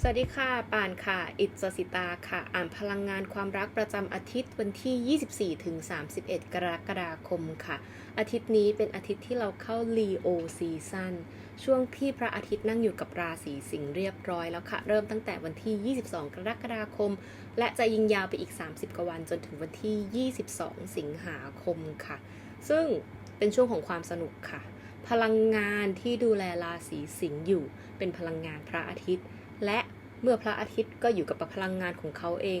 สวัสดีค่ะ ป่านค่ะ อิจสิตาค่ะ อ่านพลังงานความรักประจำอาทิตย์วันที่ 24ถึง31 กรกฎาคมค่ะ อาทิตย์นี้เป็นอาทิตย์ที่เราเข้า Leo Season ช่วงที่พระอาทิตย์นั่งอยู่กับราศีสิงห์เรียบร้อยแล้วค่ะ เริ่มตั้งแต่วันที่ 22 กรกฎาคม และจะยิงยาวไปอีก 30 กว่าวันจนถึงวันที่ 22 สิงหาคมค่ะ ซึ่งเป็นช่วงของความสนุกค่ะ พลังงานที่ดูแลราศีสิงห์อยู่ เป็นพลังงานพระอาทิตย์ และเมื่อพระอาทิตย์ก็อยู่กับพลังงานของเขาเอง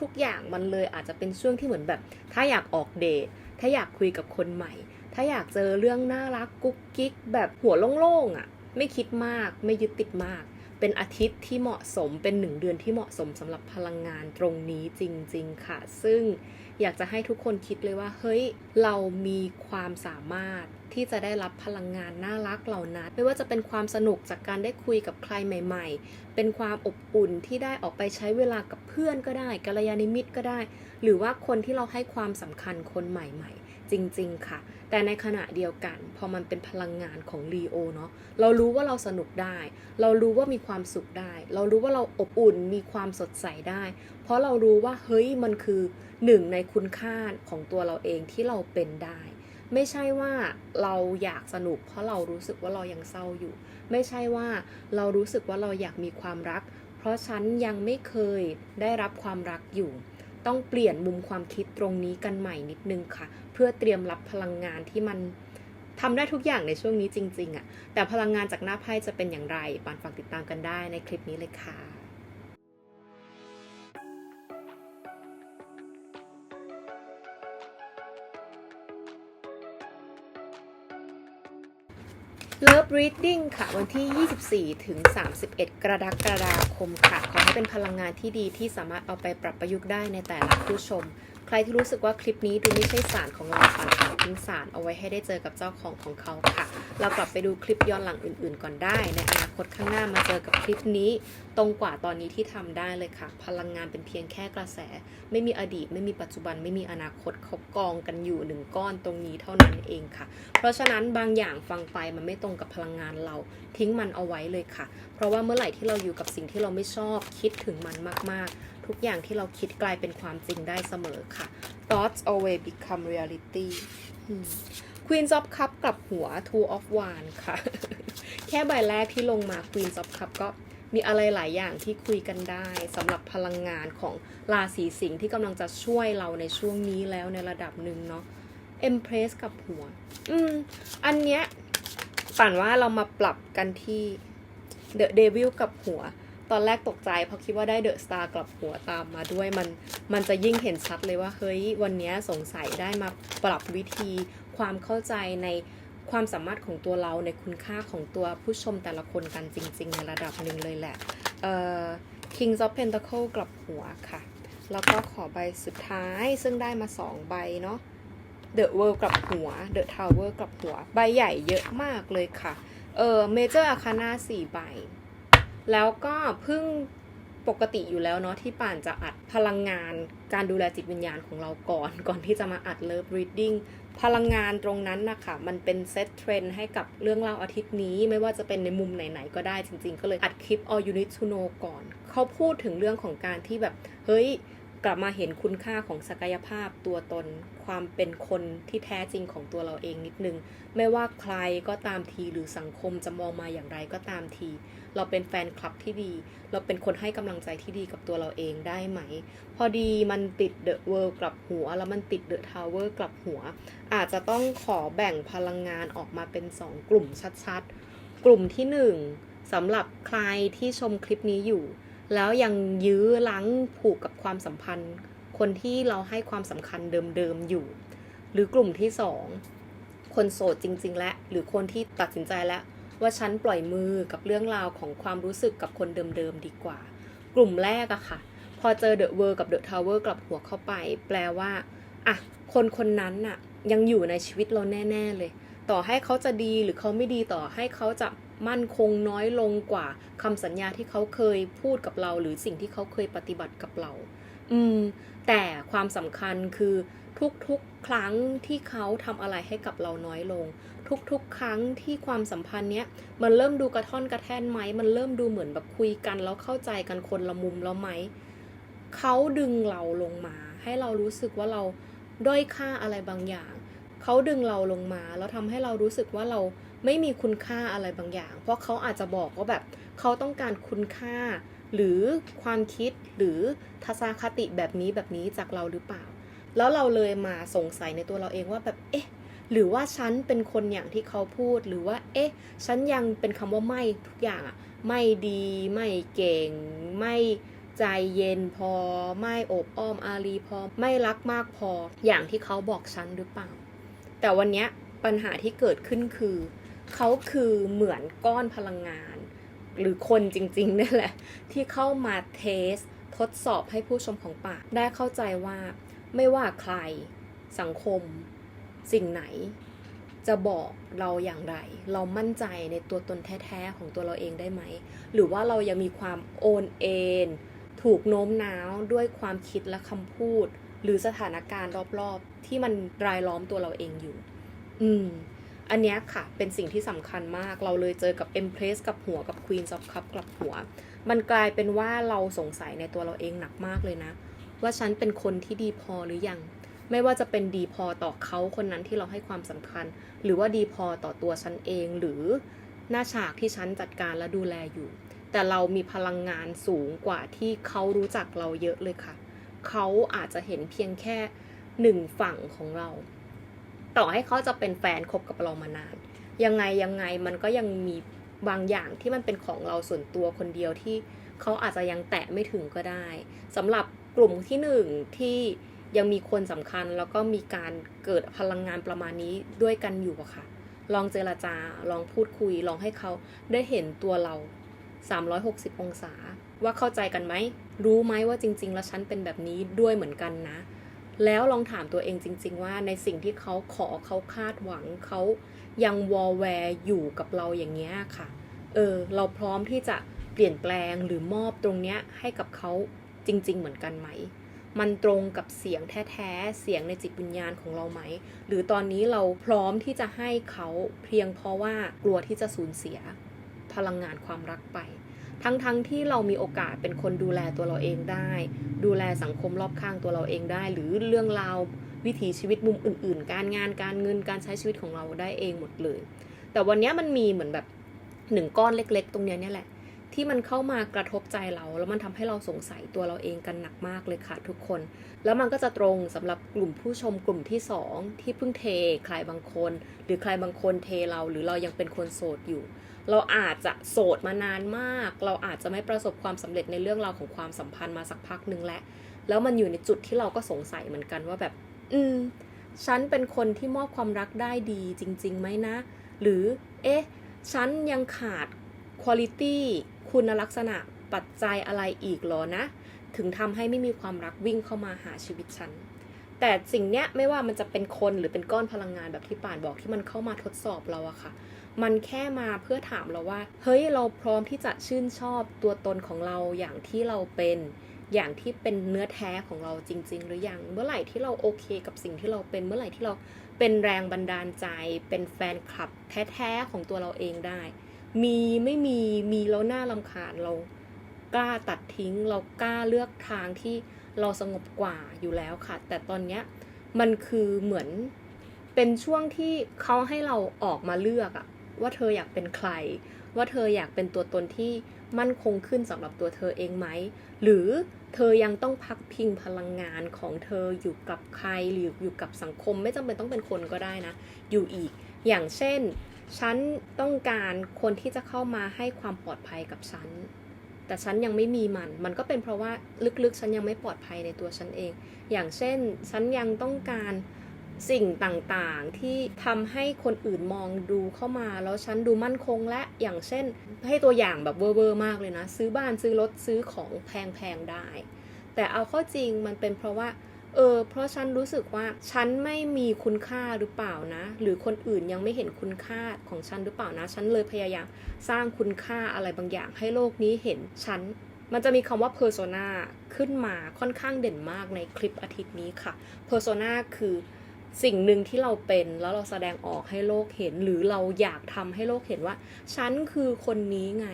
ทุกๆ อย่างมันเลยอาจจะเป็นช่วงที่เหมือนแบบ ถ้าอยากออกเดท ถ้าอยากคุยกับคนใหม่ ถ้าอยากเจอเรื่องน่ารักกุ๊กกิ๊กแบบหัวโล่งๆอะ่ะ ไม่คิดมากไม่ยึดติดมาก เป็นอาทิตย์ที่เหมาะสมเป็นหนึ่งเดือนที่เหมาะสมสำหรับพลังงานตรงนี้จริง ๆ ค่ะ ซึ่งอยากจะให้ทุกคนคิดเลยว่า เฮ้ย เรามีความสามารถที่จะได้รับพลังงานน่ารักเหล่านั้น ไม่ว่าจะเป็นความสนุกจากการได้คุยกับใครใหม่ ๆ เป็นความอบอุ่นที่ได้ออกไปใช้เวลากับเพื่อนก็ได้กัลยาณมิตรก็ได้ หรือว่าคนที่เราให้ความสำคัญคนใหม่ ๆ จริง ๆ ค่ะ แต่ในขณะเดียวกัน พอมันเป็นพลังงานของลีโอเนาะเรารู้ว่าเราสนุกได้ เรารู้ว่ามีความสุขได้ เรารู้ว่าเราอบอุ่นมีความสดใสได้ เพราะเรารู้ว่าเฮ้ยมันคือหนึ่งในคุณค่าของตัวเราเองที่เราเป็นได้ ไม่ใช่ว่าเราอยากสนุก เพราะเรารู้สึกว่าเรายังเศร้าอยู่ ไม่ใช่ว่าเรารู้สึกว่าเราอยากมีความรัก เพราะฉันยังไม่เคยได้รับความรักอยู่ ต้องเปลี่ยนมุมความคิดตรงนี้กันใหม่นิดนึงค่ะ เพื่อเตรียมรับพลังงานที่มันทำได้ทุกอย่างในช่วงนี้จริง ๆอะ่ะแต่พลังงานจากหน้าไพ่จะเป็นอย่างไรปานฝากติดตามกันได้ในคลิปนี้เลยค่ะ Love Reading ค่ะ วันที่ 24 ถึง 31 กรกฎาคมค่ะ ขอให้เป็นพลังงานที่ดีที่สามารถเอาไปปรับประยุกต์ได้ในแต่ละผู้ชม ใครที่รู้สึกว่าคลิปนี้ดูไม่ใช่สารของเราค่ะขอทิ้งสารเอาไว้ให้ได้เจอกับเจ้าของของเขาค่ะ เรากลับไปดูคลิปย้อนหลังอื่นๆก่อนได้ ในอนาคตข้างหน้ามาเจอกับคลิปนี้ ตรงกว่าตอนนี้ที่ทำได้เลยค่ะ พลังงานเป็นเพียงแค่กระแส ไม่มีอดีต ไม่มีปัจจุบัน ไม่มีอนาคตเขากองกันอยู่หนึ่งก้อนตรงนี้เท่านั้นเองค่ะ เพราะฉะนั้นบางอย่างฟังไปมันไม่ตรงกับพลังงานเรา ทิ้งมันเอาไว้เลยค่ะ เพราะว่าเมื่อไหร่ที่เราอยู่กับสิ่งที่เราไม่ชอบคิดถึงมันมากๆ ทุกอย่างที่เราคิดกลายเป็นความจริงได้เสมอค่ะ thoughts always become reality Queen of Cup กลับหัว Two of Wands ค่ะ แค่ใบแรกที่ลงมา Queen of Cup ก็มีอะไรหลายอย่างที่คุยกันได้สำหรับพลังงานของราศีสิงห์ที่กำลังจะช่วยเราในช่วงนี้แล้วในระดับหนึ่งเนาะ Empress กับหัว อืม อันเนี้ยปั่นว่าเรามาปรับกันที่ The Devil กับหัว ตอนแรกตกใจเพราะคิดว่าได้เดอะสตาร์กลับหัวตามมาด้วยมัน มันจะยิ่งเห็นชัดเลยว่า เฮ้ย วันนี้สงสัยได้มาปรับวิธี ความเข้าใจในความสามารถของตัวเราในคุณค่าของตัวผู้ชมแต่ละคนกันจริง ๆ ในระดับหนึ่งเลยแหละเอ่อ Kings of Pentacle กลับหัวค่ะ แล้วก็ขอใบสุดท้ายซึ่งได้มา 2 ใบเนาะ The World กลับหัว The Tower กลับหัว ใบใหญ่เยอะมากเลยค่ะ เออ Major Arcana 4 ใบ แล้วก็เพิ่ง ปกติอยู่แล้วเนาะที่ป่านจะอัดพลังงาน การดูแลจิตวิญญาณของเราก่อน ก่อนที่จะมาอัดเลิฟรีดดิ้งพลังงานตรงนั้นนะคะมันเป็นเซตเทรนให้กับเรื่องเล่าอาทิตย์นี้ ไม่ว่าจะเป็นในมุมไหนๆก็ได้จริง ๆ ก็เลยอัดคลิป All You Need to Know ก่อน เขาพูดถึงเรื่องของการที่แบบ เฮ้ย กลับมาเห็นคุณค่าของศักยภาพตัวตน ความเป็นคนที่แท้จริงของตัวเราเองนิดนึง ไม่ว่าใครก็ตามทีหรือสังคมจะมองมาอย่างไรก็ตามที เราเป็นแฟนคลับที่ดี เราเป็นคนให้กำลังใจที่ดีกับตัวเราเองได้ไหม พอดีมันติดเดอะเวิลด์กลับหัว แล้วมันติดเดอะทาวเวอร์กลับหัว อาจจะต้องขอแบ่งพลังงานออกมาเป็น 2 กลุ่มชัดๆ กลุ่มที่ 1สำหรับใครที่ชมคลิปนี้อยู่ แล้วยังยื้อลังผูกกับความสัมพันธ์ คนที่เราให้ความสำคัญเดิมๆอยู่ หรือกลุ่มที่2คนโสดจริง ๆ และ หรือคนที่ตัดสินใจแล้วว่าฉันปล่อยมือกับเรื่องราวของความรู้สึกกับคนเดิมๆดีกว่า กลุ่มแรกอะค่ะ พอเจอเดอะเวิร์กับเดอะทาวเวอร์กลับหัวเข้าไป แปลว่าอะคนคนนั้นน่ะยังอยู่ในชีวิตเราแน่ ๆ เลย ต่อให้เขาจะดีหรือเขาไม่ดีต่อให้เขาจะ มั่นคงน้อยลงกว่าคำสัญญาที่เขาเคยพูดกับเรา หรือสิ่งที่เขาเคยปฏิบัติกับเรา อืม แต่ความสำคัญคือทุกๆ ครั้งที่เขาทำอะไรให้กับเราน้อยลง ทุกๆ ครั้งที่ความสัมพันธ์เนี้ยมันเริ่มดูกระท่อนกระแท่นไหม มันเริ่มดูเหมือนแบบคุยกันแล้วเข้าใจกันคนละมุมแล้วไหมเขาดึงเราลงมา ให้เรารู้สึกว่าเราด้อยค่าอะไรบางอย่าง เขาดึงเราลงมา แล้วทำให้เรารู้สึกว่าเรา ไม่มีคุณค่าอะไรบางอย่าง เพราะเขาอาจจะบอกว่าแบบเขาต้องการคุณค่า หรือความคิดหรือทัศนคติแบบนี้แบบนี้จากเราหรือเปล่า แล้วเราเลยมาสงสัยในตัวเราเองว่าแบบเอ๊ะหรือว่าฉันเป็นคนอย่างที่เขาพูดหรือว่า เอ๊ะ ฉันยังเป็นคำว่าไม่ทุกอย่างอะไม่ดีไม่เก่ง ไม่ใจเย็นพอ ไม่อบอ้อมอารีพอ ไม่รักมากพอ อย่างที่เขาบอกฉันหรือเปล่า แต่วันนี้ปัญหาที่เกิดขึ้นคือ เขาคือเหมือนก้อนพลังงาน หรือคนจริงๆนี่แหละ ที่เข้ามาเทส ทดสอบให้ผู้ชมของป่ากได้เข้าใจว่าไม่ว่าใครสังคม สิ่งไหน จะบอกเราอย่างไร เรามั่นใจในตัวตนแท้ๆของตัวเราเองได้ไหม หรือว่าเรายังมีความโอนเอ็นถูกโน้มน้าวด้วยความคิดและคำพูด หรือสถานการณ์รอบๆ ที่มันรายล้อมตัวเราเองอยู่ อืม อันนี้ค่ะ เป็นสิ่งที่สำคัญมาก เราเลยเจอกับ Empress กับหัวกับ Queen of Cup กลับหัว มันกลายเป็นว่าเราสงสัยในตัวเราเองหนักมากเลยนะ ว่าฉันเป็นคนที่ดีพอหรือยัง ไม่ว่าจะเป็นดีพอต่อเขาคนนั้นที่เราให้ความสำคัญ หรือว่าดีพอต่อตัวฉันเอง หรือหน้าฉากที่ฉันจัดการและดูแลอยู่ แต่เรามีพลังงานสูงกว่าที่เขารู้จักเราเยอะเลยค่ะ เขาอาจจะเห็นเพียงแค่หนึ่งฝั่งของเรา ต่อให้เขาจะเป็นแฟนคบกับเรามานาน ยังไงยังไงมันก็ยังมีบางอย่างที่มันเป็นของเราส่วนตัวคนเดียวที่เขาอาจจะยังแตะไม่ถึงก็ได้สำหรับกลุ่มที่หนึ่งที่ยังมีคนสำคัญแล้วก็มีการเกิดพลังงานประมาณนี้ด้วยกันอยู่อะค่ะ ลองเจรจาลองพูดคุย ลองให้เขาได้เห็นตัวเรา 360 องศา ว่าเข้าใจกันไหม รู้ไหมว่าจริง ๆ แล้วฉันเป็นแบบนี้ด้วยเหมือนกันนะ แล้วลองถามตัวเองจริง ๆ ว่าในสิ่งที่เขาขอเขาคาดหวังเขายังวอลแวร์อยู่กับเราอย่างเงี้ยค่ะ เออ เราพร้อมที่จะเปลี่ยนแปลงหรือมอบตรงเนี้ยให้กับเขาจริง ๆ เหมือนกันไหม มันตรงกับเสียงแท้ๆ เสียงในจิตวิญญาณของเราไหม หรือตอนนี้เราพร้อมที่จะให้เขาเพียงเพราะว่ากลัวที่จะสูญเสียพลังงานความรักไป ทั้งๆทที่เรามีโอกาสเป็นคนดูแลตัวเราเองได้ ดูแลสังคมรอบข้างตัวเราเองได้ หรือเรื่องราววิถีชีวิตมุมอื่น ๆ การงานการเงินการใช้ชีวิตของเราได้เองหมดเลย แต่วันนี้มันมีเหมือนแบบหนึ่งก้อนเล็ก ๆ ตรงเนี้ยเนี่ยแหละ ที่มันเข้ามากระทบใจเรา แล้วมันทำให้เราสงสัยตัวเราเองกันหนักมากเลยค่ะทุกคน แล้วมันก็จะตรงสำหรับกลุ่มผู้ชมกลุ่มที่สองที่เพิ่งเทใครบางคน หรือใครบางคนเทเราหรือเรายังเป็นคนโสดอยู่ เราอาจจะโสดมานานมาก เราอาจจะไม่ประสบความสำเร็จในเรื่องราวของความสัมพันธ์มาสักพักหนึ่งแล้วแล้วมันอยู่ในจุดที่เราก็สงสัยเหมือนกันว่าแบบ อืม ฉันเป็นคนที่มอบความรักได้ดีจริงๆไหมนะ หรือ เอ๊ะ ฉันยังขาดคุณลิตี้คุณลักษณะปัจจัยอะไรอีกหรอนะ ถึงทำให้ไม่มีความรักวิ่งเข้ามาหาชีวิตฉัน แต่สิ่งเนี้ยไม่ว่ามันจะเป็นคนหรือเป็นก้อนพลังงานแบบที่ป่านบอกที่มันเข้ามาทดสอบเราอะค่ะ มันแค่มาเพื่อถามเราว่า เฮ้ยเราพร้อมที่จะชื่นชอบตัวตนของเราอย่างที่เราเป็น อย่างที่เป็นเนื้อแท้ของเราจริง ๆ หรือยังเมื่อไหร่ที่เราโอเคกับสิ่งที่เราเป็นเมื่อไหร่ที่เราเป็นแรงบันดาลใจ เป็นแฟนคลับแท้ๆของตัวเราเองได้ มีไม่มีมีแล้วหน่าลำคาญเรากล้าตัดทิ้งเรากล้าเลือกทางที่เราสงบกว่าอยู่แล้วค่ะ แต่ตอนเนี้ยมันคือเหมือนเป็นช่วงที่เขาให้เราออกมาเลือกอะ ว่าเธออยากเป็นใคร ว่าเธออยากเป็นตัวตนที่มั่นคงขึ้นสำหรับตัวเธอเองไหม หรือเธอยังต้องพักพิงพลังงานของเธออยู่กับใครหรืออยู่กับสังคมไม่จำเป็นต้องเป็นคนก็ได้นะ อยู่อีก อย่างเช่น ฉันต้องการคนที่จะเข้ามาให้ความปลอดภัยกับฉันแต่ฉันยังไม่มีมัน มันก็เป็นเพราะว่าลึกๆ ฉันยังไม่ปลอดภัยในตัวฉันเอง อย่างเช่น ฉันยังต้องการ สิ่งต่างๆ ที่ทำให้คนอื่นมองดูเข้ามา แล้วฉันดูมั่นคงและอย่างเช่น ให้ตัวอย่างแบบเวอร์มากเลยนะ ซื้อบ้านซื้อรถซื้อของแพงๆได้ แต่เอาเข้าจริงมันเป็นเพราะว่าเออเพราะฉันรู้สึกว่าฉันไม่มีคุณค่าหรือเปล่านะ หรือคนอื่นยังไม่เห็นคุณค่าของฉันหรือเปล่านะ ฉันเลยพยายามสร้างคุณค่าอะไรบางอย่างให้โลกนี้เห็นฉันมันจะมีคำว่า persona ขึ้นมาค่อนข้างเด่นมากในคลิปอาทิตย์นี้ค่ะ persona คือ สิ่งหนึ่งที่เราเป็นแล้วเราแสดงออกให้โลกเห็น หรือเราอยากทำให้โลกเห็นว่า ฉันคือคนนี้ไง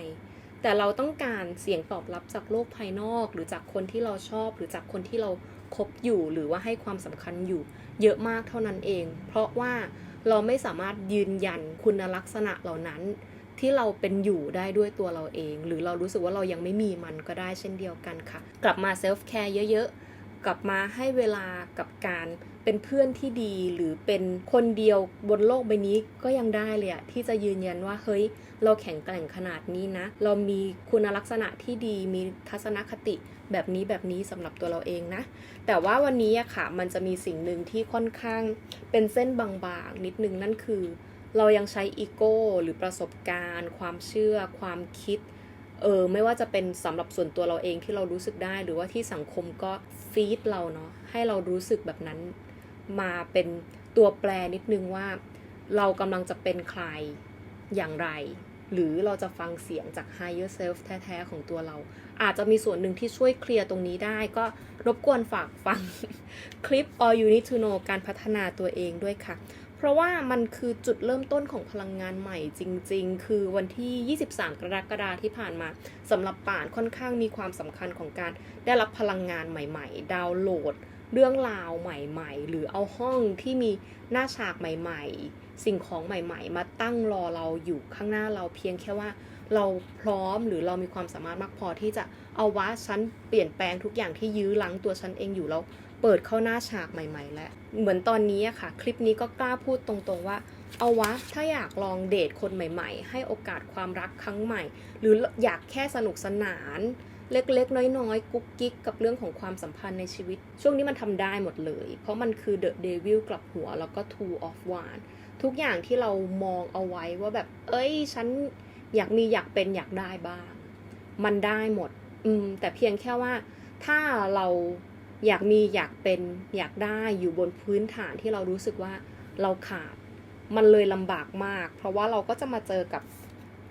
แต่เราต้องการเสียงตอบรับจากโลกภายนอก หรือจากคนที่เราชอบ หรือจากคนที่เราคบอยู่หรือว่าให้ความสำคัญอยู่ เยอะมากเท่านั้นเอง เพราะว่าเราไม่สามารถยืนยันคุณลักษณะเหล่านั้น ที่เราเป็นอยู่ได้ด้วยตัวเราเอง หรือเรารู้สึกว่าเรายังไม่มีมันก็ได้เช่นเดียวกันค่ะ กลับมาเซลฟ์แคร์เยอะๆกลับมาให้เวลากับการ เป็นเพื่อนที่ดีหรือเป็นคนเดียวบนโลกใบนี้ก็ยังได้เลยอะที่จะยืนยันว่าเฮ้ย เราแข็งแกร่งขนาดนี้นะ เรามีคุณลักษณะที่ดีมีทัศนคติแบบนี้แบบนี้สำหรับตัวเราเองนะ แต่ว่าวันนี้อะค่ะมันจะมีสิ่งหนึ่งที่ค่อนข้างเป็นเส้นบางๆนิดนึงนั่นคือ เรายังใช้อีโก้หรือประสบการณ์ ความเชื่อ ความคิดเออไม่ว่าจะเป็นสำหรับส่วนตัวเราเองที่เรารู้สึกได้ หรือว่าที่สังคมก็ฟีดเราเนาะให้เรารู้สึกแบบนั้น มาเป็นตัวแปรนิดนึงว่า เรากำลังจะเป็นใครอย่างไร หรือเราจะฟังเสียงจาก higher self แท้ ๆ ของตัวเรา อาจจะมีส่วนหนึ่งที่ช่วยเคลียร์ตรงนี้ได้ ก็รบกวนฝากฟังคลิป all you need to know การพัฒนาตัวเองด้วยค่ะ เพราะว่ามันคือจุดเริ่มต้นของพลังงานใหม่จริง ๆ คือวันที่ 23 กรกฎาคมที่ผ่านมาสำหรับป่านค่อนข้างมีความสำคัญของการได้รับพลังงานใหม่ ๆ ดาวน์โหลด เรื่องราวใหม่ๆ หรือเอาห้องที่มีหน้าฉากใหม่ ๆ สิ่งของใหม่ ๆ มาตั้งรอเราอยู่ข้างหน้าเราเพียงแค่ว่าเราพร้อมหรือเรามีความสามารถมากพอที่จะเอาวะฉันเปลี่ยนแปลงทุกอย่างที่ยื้อลังตัวฉันเองอยู่แล้วเปิดเข้าหน้าฉากใหม่ ๆ แล้ว เหมือนตอนนี้อะค่ะ คลิปนี้ก็กล้าพูดตรงๆว่า เอาวะถ้าอยากลองเดทคนใหม่ ๆ ให้โอกาสความรักครั้งใหม่ หรืออยากแค่สนุกสนาน เล็ก ๆ น้อย ๆ กุ๊กกิ๊กกับเรื่องของความสัมพันธ์ในชีวิต ช่วงนี้มันทำได้หมดเลย เพราะมันคือ The Devil กลับหัวแล้วก็ Two of Wands ทุกอย่างที่เรามองเอาไว้ว่าแบบ เอ้ย ฉันอยากมีอยากเป็นอยากได้บ้าง มันได้หมด อืม แต่เพียงแค่ว่า ถ้าเราอยากมีอยากเป็นอยากได้อยู่บนพื้นฐานที่เรารู้สึกว่าเราขาด มันเลยลำบากมาก เพราะว่าเราก็จะมาเจอกับ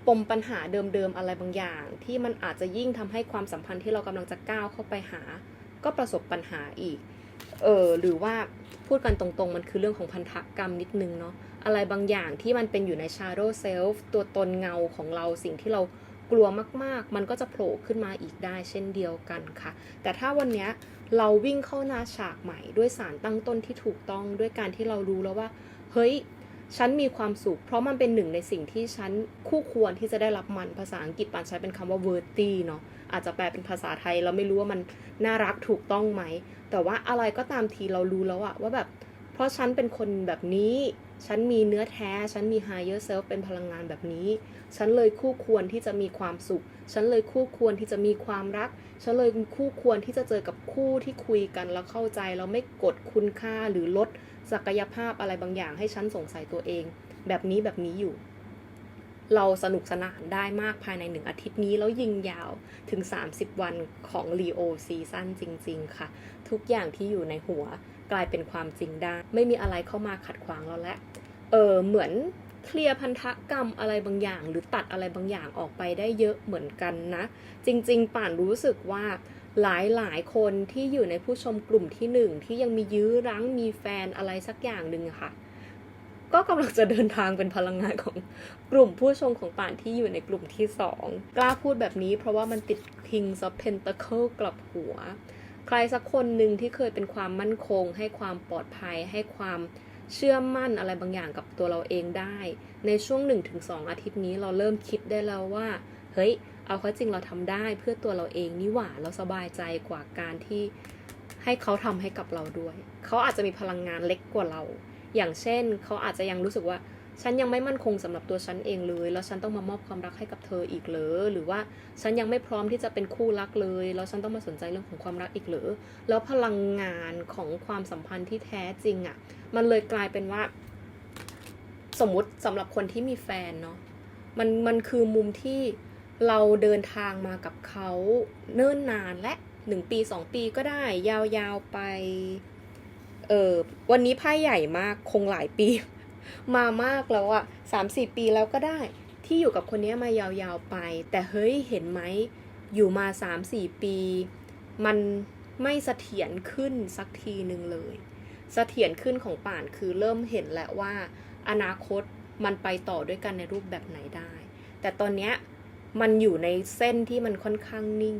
ปมปัญหาเดิมๆอะไรบางอย่าง ที่มันอาจจะยิ่งทำให้ความสัมพันธ์ที่เรากำลังจะก้าวเข้าไปหา ก็ประสบปัญหาอีก เออหรือว่าพูดกันตรงๆ มันคือเรื่องของพันธกรรมนิดนึงเนาะอะไรบางอย่างที่มันเป็นอยู่ใน shadow self ตัวตนเงาของเราสิ่งที่เรากลัวมากๆ มันก็จะโผล่ขึ้นมาอีกได้เช่นเดียวกันค่ะ แต่ถ้าวันนี้เราวิ่งเข้าหน้าฉากใหม่ด้วยสารตั้งต้นที่ถูกต้องด้วยการที่เรารู้แล้วว่า เฮ้ย ฉันมีความสุข เพราะมันเป็นหนึ่งในสิ่งที่ฉันคู่ควรที่จะได้รับมันภาษาอังกฤษปานใช้เป็นคำว่า worthy เนาะอาจจะแปลเป็นภาษาไทยเราไม่รู้ว่ามันน่ารักถูกต้องไหม แต่ว่าอะไรก็ตามทีเรารู้แล้วอะว่าแบบ เพราะฉันเป็นคนแบบนี้ ฉันมีเนื้อแท้ ฉันมี higher self เป็นพลังงานแบบนี้ ฉันเลยคู่ควรที่จะมีความสุข ฉันเลยคู่ควรที่จะมีความรัก ฉันเลยคู่ควรที่จะเจอกับคู่ที่คุยกันแล้วเข้าใจแล้วไม่กดคุณค่าหรือลด ศักยภาพอะไรบางอย่างให้ฉันสงสัยตัวเอง แบบนี้แบบนี้อยู่ เราสนุกสนานได้มากภายในหนึ่งอาทิตย์นี้ แล้วยิงยาวถึง 30 วันของ Leo ซีซั่นจริง ๆ ค่ะ ทุกอย่างที่อยู่ในหัวกลายเป็นความจริงได้ ไม่มีอะไรเข้ามาขัดขวางเราแล้วเออเหมือนเคลียร์พันธกรรมอะไรบางอย่าง หรือตัดอะไรบางอย่างออกไปได้เยอะเหมือนกันนะ จริง ๆ ป่านรู้สึกว่า หลายหลายคนที่อยู่ในผู้ชมกลุ่มที่หนึ่งที่ยังมียื้อรั้งมีแฟนอะไรสักอย่างหนึ่งค่ะ ก็กำลังจะเดินทางเป็นพลังงานของกลุ่มผู้ชมของป่านที่อยู่ในกลุ่มที่สองกล้าพูดแบบนี้เพราะว่ามันติด Kings of Pentacle กลับหัว ใครสักคนหนึ่งที่เคยเป็นความมั่นคง ให้ความปลอดภัย ให้ความเชื่อมั่นอะไรบางอย่างกับตัวเราเองได้ ในช่วง 1-2 อาทิตย์นี้เราเริ่มคิดได้แล้วว่า เฮ้ย เอาเข้าจริงเราทำได้เพื่อตัวเราเองนี่หว่าเราสบายใจกว่าการที่ให้เขาทำให้กับเราด้วย เขาอาจจะมีพลังงานเล็กกว่าเรา อย่างเช่น เขาอาจจะยังรู้สึกว่าฉันยังไม่มั่นคงสำหรับตัวฉันเองเลย แล้วฉันต้องมามอบความรักให้กับเธออีกเหรอหรือว่าฉันยังไม่พร้อมที่จะเป็นคู่รักเลย แล้วฉันต้องมาสนใจเรื่องของความรักอีกเหรอแล้วพลังงานของความสัมพันธ์ที่แท้จริงอะ่ะ มันเลยกลายเป็นว่า สมมุติสำหรับคนที่มีแฟนเนาะมันมันคือมุมที่ เราเดินทางมากับเขาเนิ่นนานและหนึ่งปีสองปีก็ได้ ยาวๆไป เออวันนี้ไพ่ใหญ่มากคงหลายปี มามากแล้วอะสามสี่ปีแล้วก็ได้ ที่อยู่กับคนนี้มายาวๆไป แต่เฮ้ยเห็นไหมอยู่มา3-4ปี มันไม่เสถียรขึ้นสักทีหนึ่งเลยเสถียรขึ้นของป่านคือเริ่มเห็นแล้วว่า อนาคตมันไปต่อด้วยกันในรูปแบบไหนได้ แต่ตอนเนี้ย มันอยู่ในเส้นที่มันค่อนข้างนิ่ง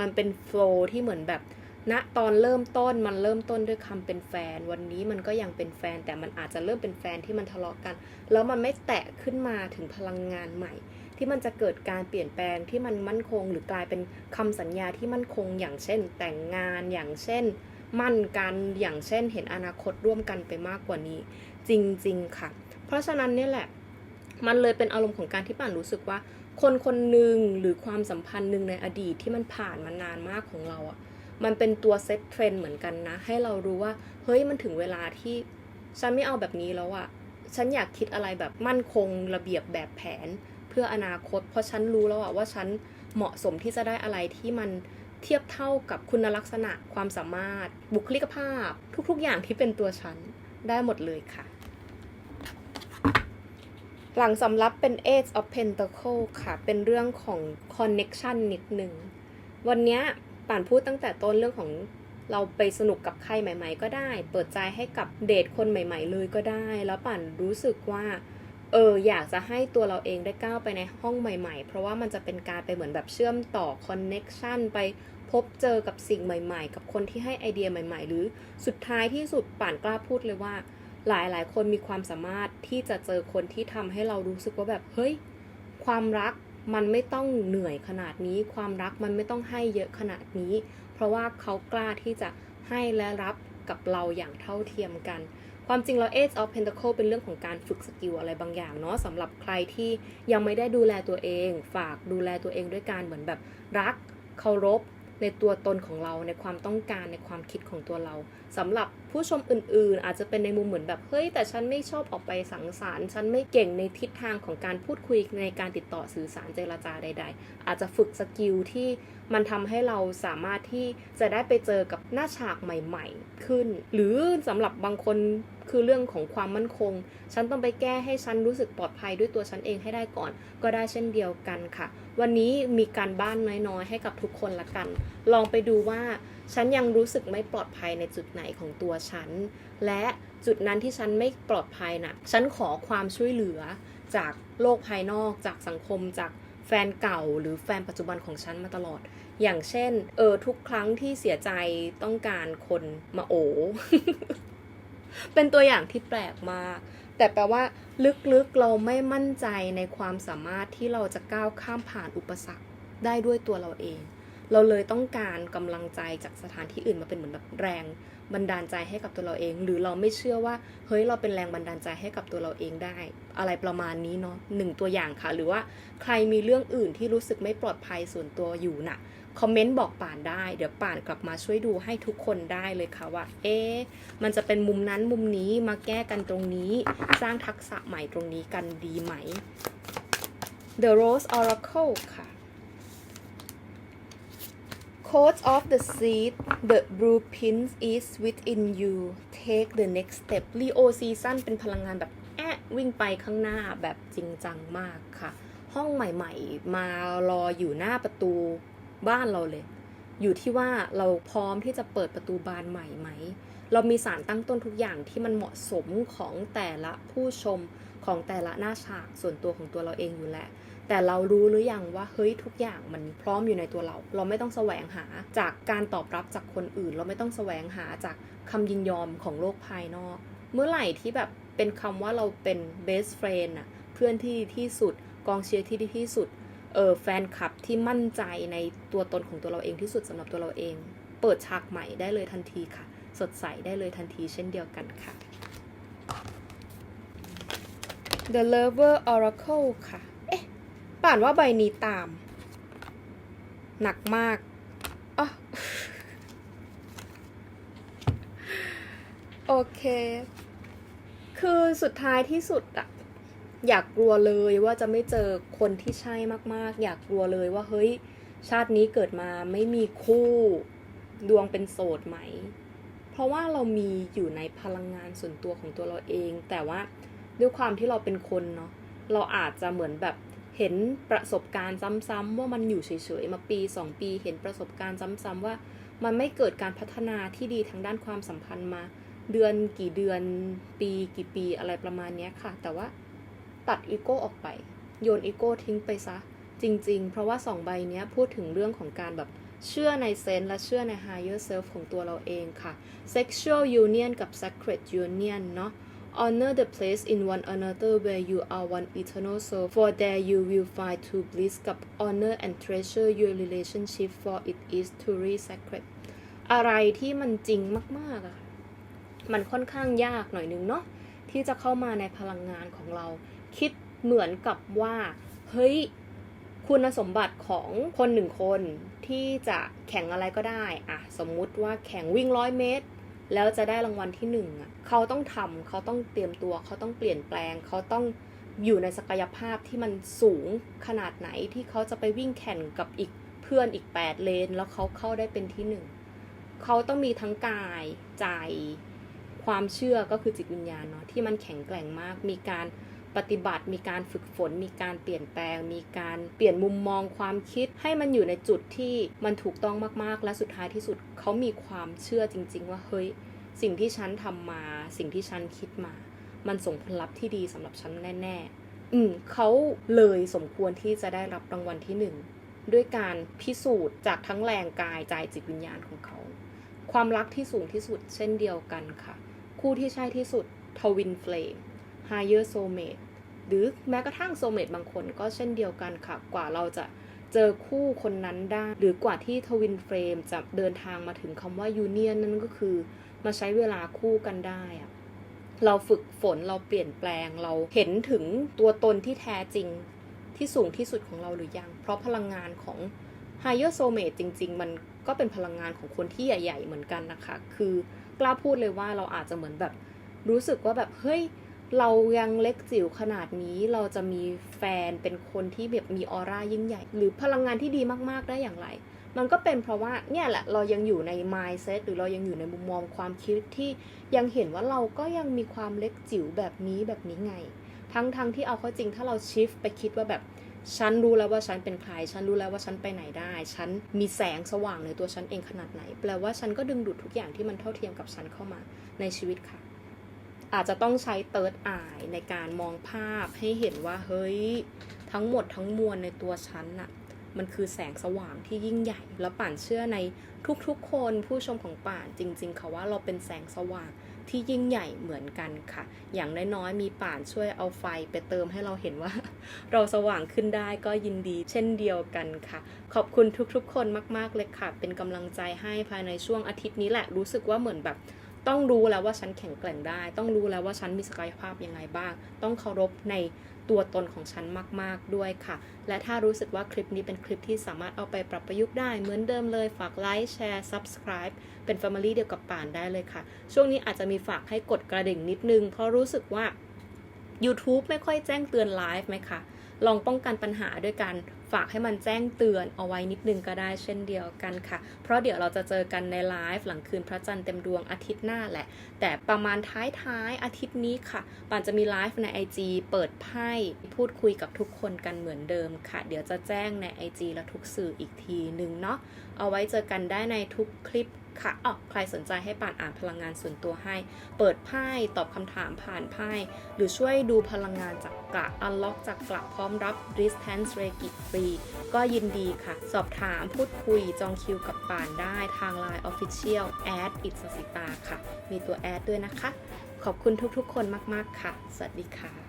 มันเป็นโฟล์ที่เหมือนแบบณตอนเริ่มต้นมันเริ่มต้นด้วยคำเป็นแฟน วันนี้มันก็ยังเป็นแฟน แต่มันอาจจะเริ่มเป็นแฟนที่มันทะเลาะกัน แล้วมันไม่แตะขึ้นมาถึงพลังงานใหม่ ที่มันจะเกิดการเปลี่ยนแปลงที่มันมั่นคง หรือกลายเป็นคำสัญญาที่มั่นคง อย่างเช่น แต่งงานอย่างเช่น มั่นกันอย่างเช่น เห็นอนาคตร่วมกันไปมากกว่านี้ จริง ๆ ค่ะ เพราะฉะนั้นเนี่ยแหละ มันเลยเป็นอารมณ์ของการที่ป่านรู้สึกว่า คนคนหนึ่งหรือความสัมพันธ์หนึ่งในอดีตที่มันผ่านมานานมากของเราอะมันเป็นตัวเซตเทรนเหมือนกันนะ ให้เรารู้ว่า เฮ้ยมันถึงเวลาที่ ฉันไม่เอาแบบนี้แล้วอะฉันอยากคิดอะไรแบบมั่นคงระเบียบแบบแผนเพื่ออนาคต เพราะฉันรู้แล้วอะว่าฉันเหมาะสมที่จะได้อะไรที่มันเทียบเท่ากับคุณลักษณะความสามารถ บุคลิกภาพ ทุกๆ อย่างที่เป็นตัวฉันได้หมดเลยค่ะ หลังสำรับเป็น Age of Pentacle ค่ะ เป็นเรื่องของ connection นิดหนึ่ง วันนี้ป่านพูดตั้งแต่ต้นเรื่องของเราไปสนุกกับใครใหม่ ๆ ก็ได้ เปิดใจให้กับเดทคนใหม่ ๆ เลยก็ได้ แล้วป่านรู้สึกว่า เออ อยากจะให้ตัวเราเองได้ก้าวไปในห้องใหม่ ๆ เพราะว่ามันจะเป็นการไปเหมือนแบบเชื่อมต่อคอนเน็กชันไปพบเจอกับสิ่งใหม่ ๆ กับคนที่ให้ไอเดียใหม่ ๆ หรือสุดท้ายที่สุดป่านกล้าพูดเลยว่า หลายๆคนมีความสามารถที่จะเจอคนที่ทำให้เรารู้สึกว่าแบบเฮ้ย ความรักมันไม่ต้องเหนื่อยขนาดนี้ ความรักมันไม่ต้องให้เยอะขนาดนี้ เพราะว่าเขากล้าที่จะให้และรับกับเราอย่างเท่าเทียมกัน ความจริงแล้ว Age of Pentacle เป็นเรื่องของการฝึกสกิลอะไรบางอย่างเนาะสำหรับใครที่ยังไม่ได้ดูแลตัวเอง ฝากดูแลตัวเองด้วยการเหมือนแบบรักเคารพในตัวตนของเราในความต้องการในความคิดของตัวเราสำหรับ ผู้ชมอื่นๆ อาจจะเป็นในมุมเหมือนแบบเฮ้ยแต่ฉันไม่ชอบออกไปสังสรรค์ฉันไม่เก่งในทิศทางของการพูดคุยในการติดต่อสื่อสารเจรจาใด ๆ อาจจะฝึกสกิลที่มันทำให้เราสามารถที่จะได้ไปเจอกับหน้าฉากใหม่ ๆ ขึ้น หรือสำหรับบางคน คือเรื่องของความมั่นคง ฉันต้องไปแก้ให้ฉันรู้สึกปลอดภัยด้วยตัวฉันเองให้ได้ก่อน ก็ได้เช่นเดียวกันค่ะ วันนี้มีการบ้านน้อยๆ ให้กับทุกคนละกัน ลองไปดูว่าฉันยังรู้สึกไม่ปลอดภัยในจุดไหนของตัวฉัน และจุดนั้นที่ฉันไม่ปลอดภัยน่ะ ฉันขอความช่วยเหลือจากโลกภายนอก จากสังคม จากแฟนเก่า หรือแฟนปัจจุบันของฉันมาตลอด อย่างเช่น เออทุกครั้งที่เสียใจต้องการคนมาโอ เป็นตัวอย่างที่แปลกมาก แต่แปลว่าลึกๆเราไม่มั่นใจในความสามารถที่เราจะก้าวข้ามผ่านอุปสรรคได้ด้วยตัวเราเอง เราเลยต้องการกำลังใจจากสถานที่อื่นมาเป็นเหมือนแบบแรงบันดาลใจให้กับตัวเราเอง หรือเราไม่เชื่อว่าเฮ้ยเราเป็นแรงบันดาลใจให้กับตัวเราเองได้ อะไรประมาณนี้เนาะหนึ่งตัวอย่างค่ะ หรือว่าใครมีเรื่องอื่นที่รู้สึกไม่ปลอดภัยส่วนตัวอยู่น่ะ คอมเมนต์บอกป่านได้ เดี๋ยวป่านกลับมาช่วยดูให้ทุกคนได้เลยค่ะว่า เอ๊ะ มันจะเป็นมุมนั้นมุมนี้มาแก้กันตรงนี้ สร้างทักษะใหม่ตรงนี้กันดีไหม The Rose Oracle ค่ะ Coach of the Seed The blueprint is within you Take the next step Leo Season เป็นพลังงานแบบแอะวิ่งไปข้างหน้าแบบจริงจังมากค่ะ ห้องใหม่ๆ มารออยู่หน้าประตู บ้านเราเลย อยู่ที่ว่าเราพร้อมที่จะเปิดประตูบานใหม่ไหม เรามีสารตั้งต้นทุกอย่างที่มันเหมาะสมของแต่ละผู้ชมของแต่ละหน้าฉากส่วนตัวของตัวเราเองอยู่แล้วแต่เรารู้หรือยังว่าเฮ้ยทุกอย่างมันพร้อมอยู่ในตัวเรา เราไม่ต้องแสวงหาจากการตอบรับจากคนอื่น เราไม่ต้องแสวงหาจากคำยินยอมของโลกภายนอก เมื่อไหร่ที่แบบเป็นคำว่าเราเป็น best friend อะเพื่อนที่ดีที่สุด กองเชียร์ที่ดีที่สุด เออแฟนคลับที่มั่นใจในตัวตนของตัวเราเองที่สุดสำหรับตัวเราเอง เปิดฉากใหม่ได้เลยทันทีค่ะ สดใสได้เลยทันทีเช่นเดียวกันค่ะ The Lover Oracle ค่ะ เอ๊ะ ป่านว่าใบนี้ตาม หนักมากอ๋อโอเค คือสุดท้ายที่สุดอะ อยากกลัวเลยว่าจะไม่เจอคนที่ใช่มากๆ อยากกลัวเลยว่าเฮ้ย ชาตินี้เกิดมาไม่มีคู่ดวงเป็นโสดไหม เพราะว่าเรามีอยู่ในพลังงานส่วนตัวของตัวเราเอง แต่ว่าด้วยความที่เราเป็นคนเนาะเราอาจจะเหมือนแบบเห็นประสบการณ์ซ้ำๆว่ามันอยู่เฉยๆมาปี 2 ปีเห็นประสบการณ์ซ้ำๆว่า มันไม่เกิดการพัฒนาที่ดีทางด้านความสัมพันธ์มา เดือนกี่เดือนปีกี่ปีอะไรประมาณนี้ค่ะ แต่ว่า ตัดอีโก้ออกไป โยนอีโก้ทิ้งไปซะ จริง ๆ เพราะว่าสองใบนี้พูดถึงเรื่องของการแบบเชื่อในเซนและเชื่อใน higher self ของตัวเราเองค่ะ sexual union กับ sacred union เนาะ honor the place in one another where you are one eternal soul for there you will find true bliss กับ honor and treasure your relationship for it is truly sacred อะไรที่มันจริงมากๆอะค่ะ มันค่อนข้างยากหน่อยนึงเนาะที่จะเข้ามาในพลังงานของเรา คิดเหมือนกับว่า เฮ้ย คุณสมบัติของคนหนึ่งคนที่จะแข่งอะไรก็ได้อะสมมุติว่าแข่งวิ่งร้อยเมตร แล้วจะได้รางวัลที่หนึ่งอะเขาต้องทำเขาต้องเตรียมตัว เขาต้องเปลี่ยนแปลง เขาต้องอยู่ในศักยภาพที่มันสูงขนาดไหนที่เขาจะไปวิ่งแข่งกับอีกเพื่อนอีก 8 เลน แล้วเขาเข้าได้เป็นที่หนึ่งเขาต้องมีทั้งกายใจความเชื่อก็คือจิตวิญญาณเนาะที่มันแข็งแกร่งมากมีการ ปฏิบัติ มีการฝึกฝน มีการเปลี่ยนแปลง มีการเปลี่ยนมุมมองความคิด ให้มันอยู่ในจุดที่มันถูกต้องมากๆ และสุดท้ายที่สุดเขามีความเชื่อจริง ๆ ว่าเฮ้ยสิ่งที่ฉันทำมา สิ่งที่ฉันคิดมา มันส่งผลลัพธ์ที่ดีสำหรับฉันแน่ ๆ อืมเขาเลยสมควรที่จะได้รับรางวัลที่หนึ่งด้วยการพิสูจน์จากทั้งแรงกายใจจิตวิญญาณของเขา ความรักที่สูงที่สุดเช่นเดียวกันค่ะ คู่ที่ใช่ที่สุดทวินเฟลม higher soulmate หรือแม้กระทั่ง soulmate บางคนก็เช่นเดียวกันค่ะ กว่าเราจะเจอคู่คนนั้นได้ หรือกว่าที่ทวินเฟรมจะเดินทางมาถึงคำว่ายูเนียนนั่นก็คือ มาใช้เวลาคู่กันได้อะเราฝึกฝนเราเปลี่ยนแปลงเราเห็นถึงตัวตนที่แท้จริงที่สูงที่สุดของเราหรือยัง เพราะพลังงานของ higher soulmate จริง ๆ มันก็เป็นพลังงานของคนที่ใหญ่ ๆ เหมือนกันนะคะ คือกล้าพูดเลยว่าเราอาจจะเหมือนแบบรู้สึกว่าแบบเฮ้ย เรายังเล็กจิ๋วขนาดนี้เราจะมีแฟนเป็นคนที่แบบมีออร่ายิ่งใหญ่ หรือพลังงานที่ดีมากๆได้อย่างไร มันก็เป็นเพราะว่าเนี่ยแหละเรายังอยู่ใน mindset หรือเรายังอยู่ในมุมมองความคิดที่ยังเห็นว่าเราก็ยังมีความเล็กจิ๋วแบบนี้แบบนี้ไง ทั้งๆทที่เอาเข้าจริงถ้าเราชิฟไปคิดว่าแบบฉันรู้แล้วว่าฉันเป็นใคร ฉันรู้แล้วว่าฉันไปไหนได้ ฉันมีแสงสว่างในตัวฉันเองขนาดไหน แปลว่าฉันก็ดึงดูดทุกอย่างที่มันเท่าเทียมกับฉันเข้ามาในชีวิตค่ะ อาจจะต้องใช้เติร์ดอายในการมองภาพให้เห็นว่าเฮ้ย ทั้งหมดทั้งมวลในตัวฉันน่ะมันคือแสงสว่างที่ยิ่งใหญ่ แล้วป่านเชื่อในทุกๆ คนผู้ชมของป่านจริง ๆค่ะว่าเราเป็นแสงสว่างที่ยิ่งใหญ่เหมือนกันค่ะ อย่างน้อยๆ มีป่านช่วยเอาไฟไปเติมให้เราเห็นว่า เราสว่างขึ้นได้ก็ยินดีเช่นเดียวกันค่ะ ขอบคุณทุกๆ คนมากๆเลยค่ะ เป็นกำลังใจให้ภายในช่วงอาทิตย์นี้แหละรู้สึกว่าเหมือนแบบ ต้องรู้แล้วว่าฉันแข็งแกร่งได้ ต้องรู้แล้วว่าฉันมีศักยภาพยังไงบ้าง ต้องเคารพในตัวตนของฉันมาก ๆ ด้วยค่ะ และถ้ารู้สึกว่าคลิปนี้เป็นคลิปที่สามารถเอาไปปรับประยุกต์ได้ เหมือนเดิมเลย ฝากไลค์ แชร์ subscribe เป็น Family เดียวกับป่านได้เลยค่ะ ช่วงนี้อาจจะมีฝากให้กดกระดิ่งนิดนึง เพราะรู้สึกว่า YouTube ไม่ค่อยแจ้งเตือนไลฟ์ไหมคะ ลองป้องกันปัญหาด้วยการฝากให้มันแจ้งเตือนเอาไว้นิดนึงก็ได้เช่นเดียวกันค่ะ เพราะเดี๋ยวเราจะเจอกันในไลฟ์หลังคืนพระจันทร์เต็มดวงอาทิตย์หน้าแหละ แต่ประมาณท้ายๆอาทิตย์นี้ค่ะปานจะมีไลฟ์ใน IG เปิดไพ่พูดคุยกับทุกคนกันเหมือนเดิมค่ะ เดี๋ยวจะแจ้งใน IG และทุกสื่ออีกทีหนึ่งเนาะเอาไว้เจอกันได้ในทุกคลิป ค่ะอ๋อใครสนใจให้ป่านอ่านพลังงานส่วนตัวให้ เปิดไพ่ตอบคำถามผ่านไพ่หรือช่วยดูพลังงานจากกระอันล็อกจากกระพร้อมรับ distance reiki ฟรีก็ยินดีค่ะ สอบถามพูดคุยจองคิวกับป่านได้ทาง Line Official แอดอิสสิตาค่ะ มีตัวแอดด้วยนะคะ ขอบคุณทุกๆ คนมาก ๆ ค่ะ สวัสดีค่ะ